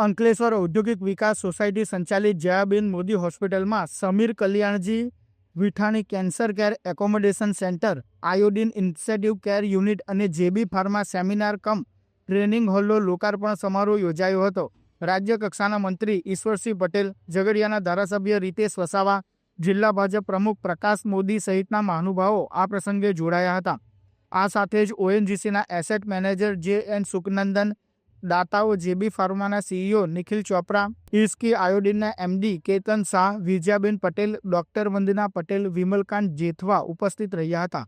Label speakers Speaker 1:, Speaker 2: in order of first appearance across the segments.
Speaker 1: અંકલેશ્વર ઔદ્યોગિક વિકાસ સોસાયટી સંચાલિત જયાબેન મોદી હોસ્પિટલમાં Samir Kalyanji Vithani cancer care accommodation centre, iodine incentive care unit અને JB pharma seminar cum training હોલનો લોકાર્પણ સમારોહ યોજાયો હતો. રાજ્ય કક્ષાના મંત્રી ઈશ્વરસિંહ પટેલ, ઝઘડિયાના ધારાસભ્ય રીતેશ વસાવા, જિલ્લા ભાજપ પ્રમુખ પ્રકાશ મોદી સહિતના મહાનુભાવો આ પ્રસંગે જોડાયા હતા. આ સાથે જ ઓએનજીસીના asset manager J N Suknandan દાતાઓ JB ફાર્માના સીઈઓ નિખિલ ચોપરા ઇસ્કી આયોડિનના એમડી કેતન શાહ, વિજયાબેન પટેલ, ડોક્ટર વંદના પટેલ, વિમલકાંત જેથવા ઉપસ્થિત રહ્યા હતા.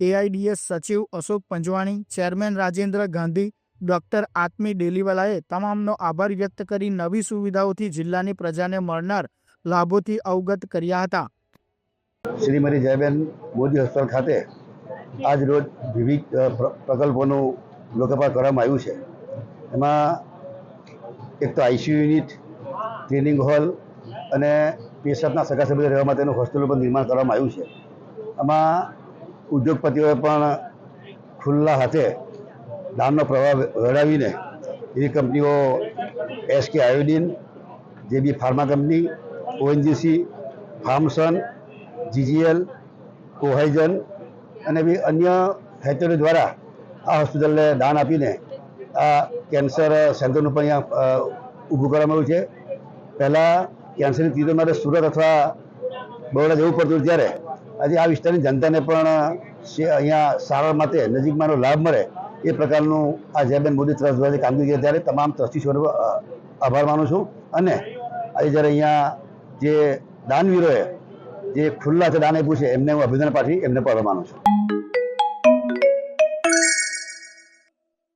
Speaker 1: એઆઈડીએસ સચિવ અશોક પંજવાણી, ચેરમેન રાજેન્દ્ર ગાંધી, ડોક્ટર આત્મી ડેલીવાલાએ તમામનો આભાર વ્યક્ત કરી નવી સુવિધાઓથી જિલ્લાની પ્રજાને મળનાર લાભોથી અવગત કર્યા હતા.
Speaker 2: શ્રીમતી જયબેન મોદી હોસ્પિટલ ખાતે આજ રોજ વિવિધ પ્રકલ્પોનું લોકાર્પણ કરવામાં આવ્યું છે. એમાં એક તો આઈસીયુ યુનિટ, ક્લિનિંગ હોલ અને પેશન્ટના સગા રહેવા માટેનું હોસ્પિટલ પણ નિર્માણ કરવામાં આવ્યું છે. આમાં ઉદ્યોગપતિઓએ પણ ખુલ્લા હાથે દાનનો પ્રવાહ વેળાવીને એવી કંપનીઓ SK iodine, JB pharma company, ONGC, Farmson, GGL Cohizon અને બી અન્ય ફેક્ટરી દ્વારા આ હોસ્પિટલને દાન આપીને આ કેન્સર સેન્ટરનું પણ અહીંયા ઊભું કરવામાં આવ્યું છે. પહેલાં કેન્સરની તીવ્ર માટે સુરત અથવા બરોડા જવું પડતું ત્યારે. આજે આ વિસ્તારની જનતાને પણ અહીંયા સારવાર માટે નજીકમાંનો લાભ મળે એ પ્રકારનું આ જયબેન મોદી ટ્રસ્ટ દ્વારા કામગીરી ત્યારે તમામ ટ્રસ્ટીશોનો આભાર માનું છું. અને આજે જ્યારે અહીંયા જે દાનવીરોએ જે ખુલ્લા છે દાન આપ્યું છે, એમને હું અભિનંદન પાઠવી, એમને પણ માનું છું.